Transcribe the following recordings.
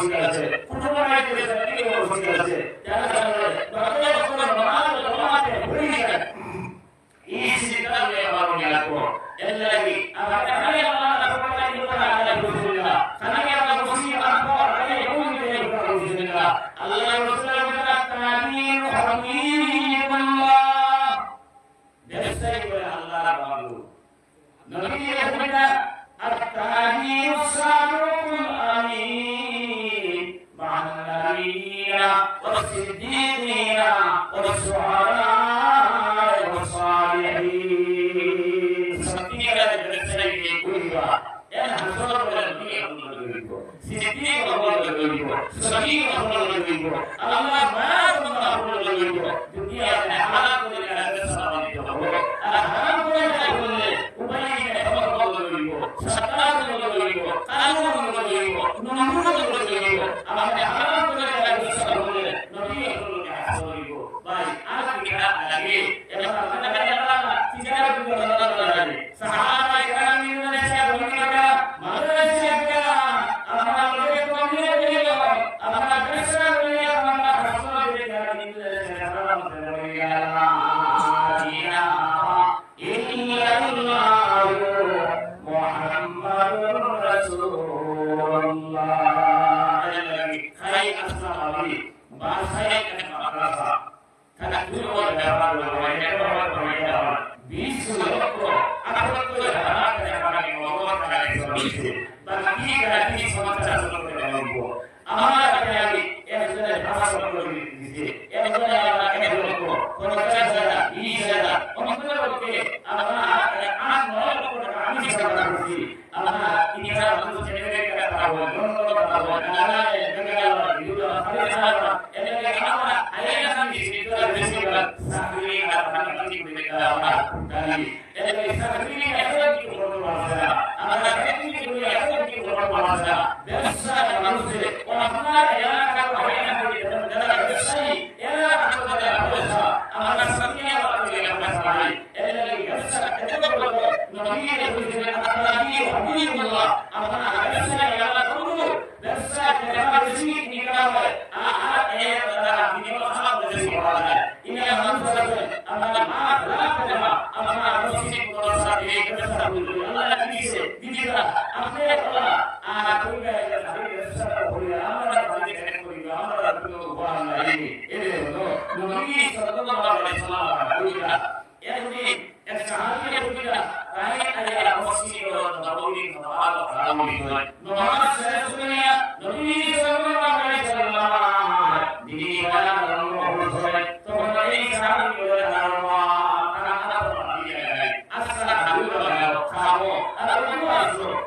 sini yang mesti ada, kiri. Allah. Amen.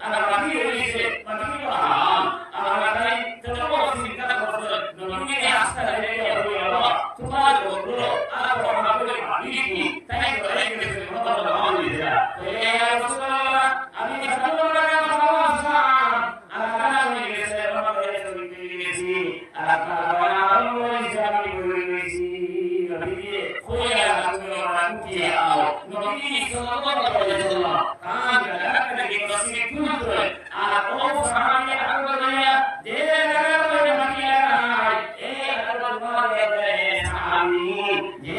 Ana ये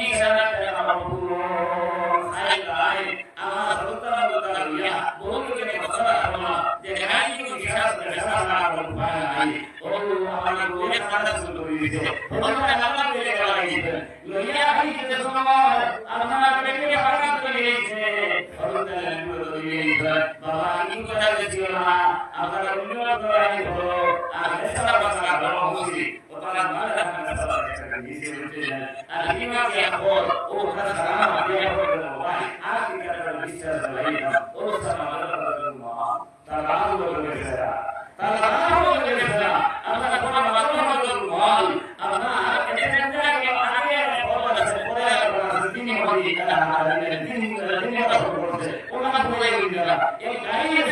في سنة مقبول خير உனக்கு போய் என் கையை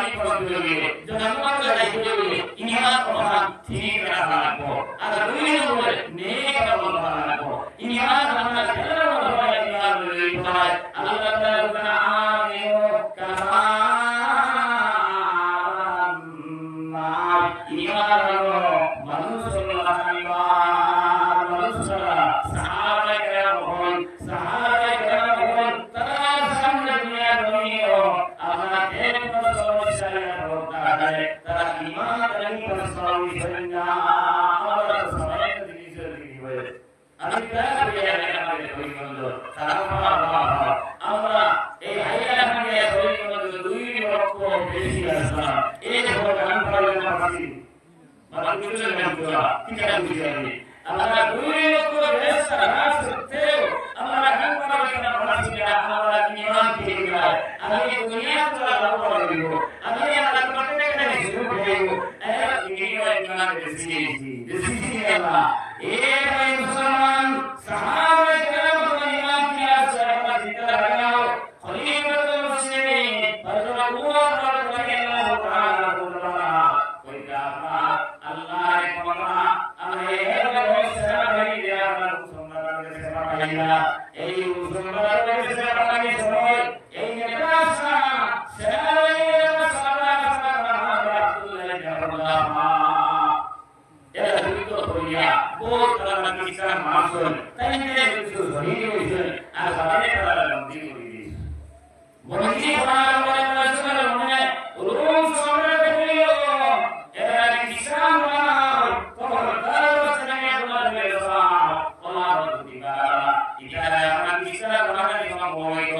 পানি ফসল তারাও সময়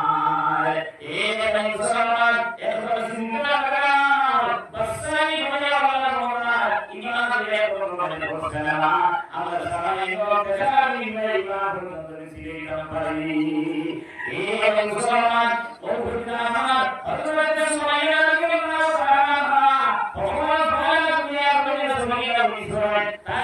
that was right back.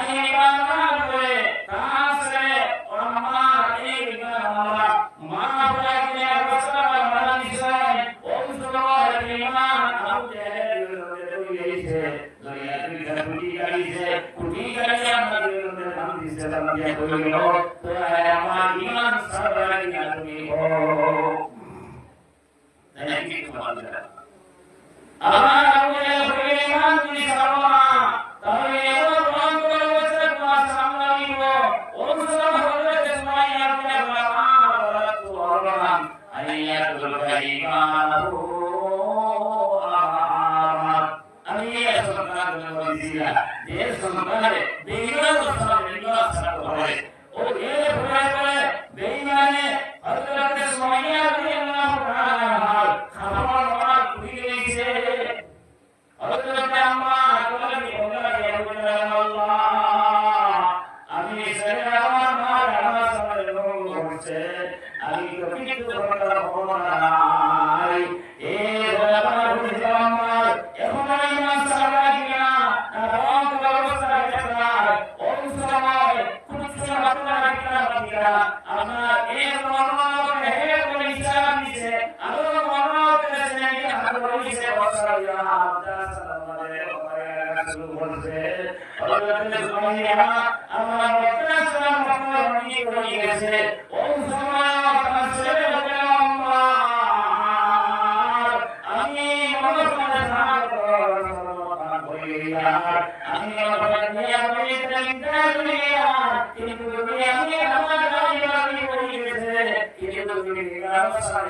देश president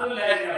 Abdullah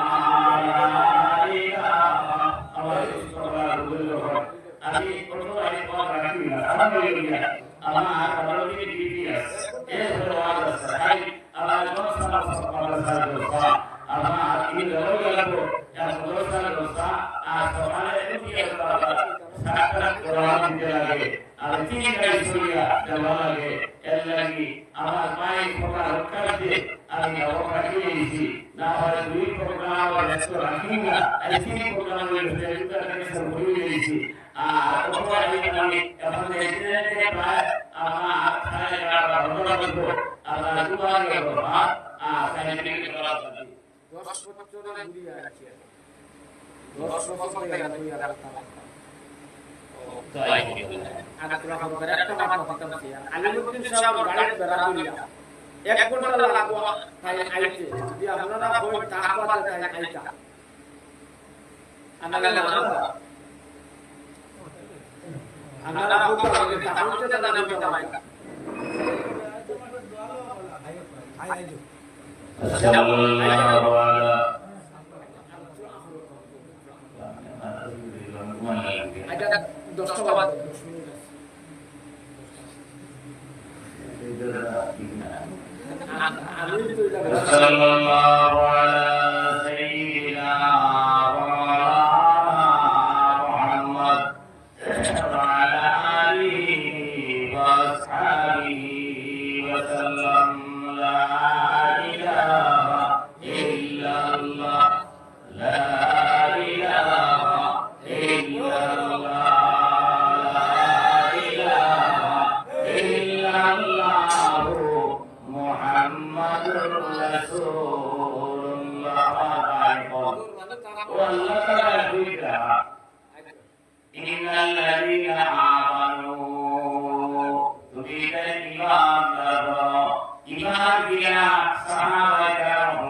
এগারোটা ঘণ্টা বলব আর দুবার গেল আর সাইন্টিফিক করা দশ বছরের ঘুরিয়ে আছে দশ বছর থেকে ঘুরিয়ে রাখতাম আগ্রহ করে একটা মাত্র খতম ছিল আলিমুদ্দিন সাহেব গাড়ি বেড়া দিলা এক ঘণ্টা লাগবো তাই আইতে যদি আপনারা বই তাহলে তাই আইতা আমরা আমরা বলতে তাহলে তো না দিতে পারি sallallahu ada এটা محمد رسول الله والله تعالى إن الذين آمنوا تريد الإيمان لهم إيمان بنا صحابة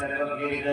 ಸಂಗೀತ